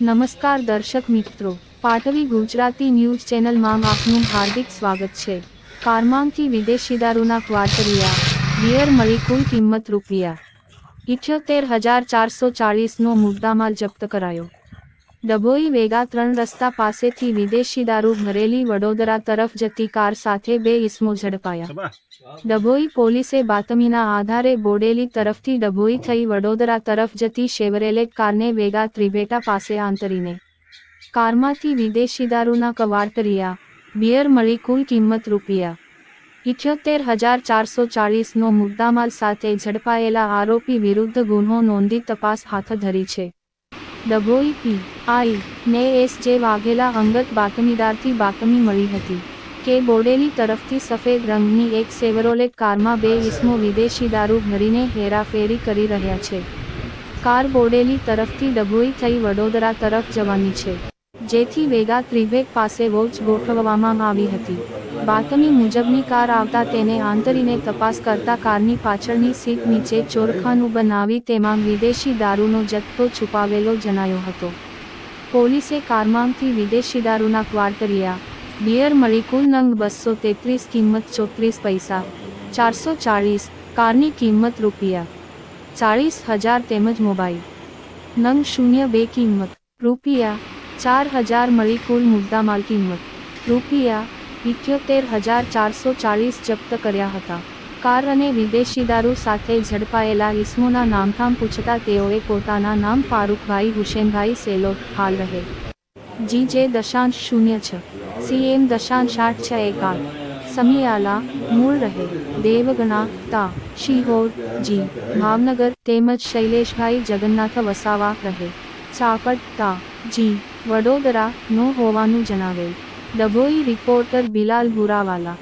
નમસ્કાર દર્શક મિત્રો, પાટવી ગુજરાતી ન્યૂઝ ચેનલમાં આપનું હાર્દિક સ્વાગત છે. કારમાંથી વિદેશી દારૂના ક્વાર્ટરિયા, બિયર મળી કુલ કિંમત રૂપિયા, ઇઠ્યોતેર હજાર ચારસો ચાળીસનો મુદ્દામાલ જપ્ત કરાયો. ડભોઈ વેગા ત્રણ રસ્તા પાસેથી વિદેશી દારૂ ભરેલી વડોદરા તરફ જતી કાર સાથે બે ઇસમો ઝડપાયા. ડભોઈ પોલીસે બાતમીના આધારે બોડેલી તરફથી ડભોઈ થઈ વડોદરા તરફ જતી શેવરેલેટ કારને વેગા ત્રિભેટા પાસે આંતરીને કારમાંથી વિદેશી દારૂના કવાટરિયા બિયર મળી કુલ કિંમત રૂપિયા ઇઠ્યોતેર હજાર ચારસો ચાળીસનો મુદ્દામાલ સાથે ઝડપાયેલા આરોપી વિરુદ્ધ ગુનો નોંધી તપાસ હાથ ધરી છે. ડભોઈ પી આઈ ને એસ જે વાઘેલા અંગત બાતમીદારથી બાતમી મળી હતી કે બોડેલી તરફથી સફેદ રંગની એક સેવરોલેટ કારમાં બે ઇસમો વિદેશી દારૂ ભરીને હેરાફેરી કરી રહ્યા છે. કાર બોડેલી તરફથી ડભોઈ થઈ વડોદરા તરફ જવાની છે, જેથી વેગા ત્રિભેટ પાસે વોચ ગોઠવવામાં આવી હતી. બાતમી મુજબની કાર આવતા તેને આંતરીને તપાસ કરતા કારની પાછળની સીટ નીચે ચોરખાનું બનાવી તેમાં વિદેશી દારૂનો જથ્થો છુપાવેલો જણાયો હતો. પોલીસે કારમાંથી વિદેશી દારૂના ક્વાર્ટરિયા બિયર મળી કુલ નંગ બસો તેત્રીસ કિંમત ચોત્રીસ પૈસા, ચારસો ચાળીસ કારની કિંમત રૂપિયા, ચાળીસ હજાર તેમજ મોબાઈલ. નંગ શૂન્ય બે કિંમત રૂપિયા, ચાર હજાર મળી કુલ મુદ્દામાલ કિંમત રૂપિયા ઇઠ્યોતેર હજાર ચારસો ચાળીસ જપ્ત કર્યા હતા. કાર અને વિદેશી દારૂ સાથે ઝડપાયેલા ઇસમોના નામઠામ પૂછતા તેઓએ પોતાના નામ ફારૂકભાઈ હુસેનભાઈ સેલોટ હાલ રહે. જી જે દશાંશ શૂન્ય છ. સીએમ દશાંશ આઠ છ એક આઠ. સમિયાલા, મૂળ રહે. દેવગણા, તા. શિહોર, જી. ભાવનગર, તેમજ શૈલેષભાઈ જગન્નાથ વસાવા રહે. ચાપટ તા. જી. વડોદરા, નો હોવાનું જણાવેલ. ડભોઈ રિપોર્ટર બિલાલ ભુરાવાલા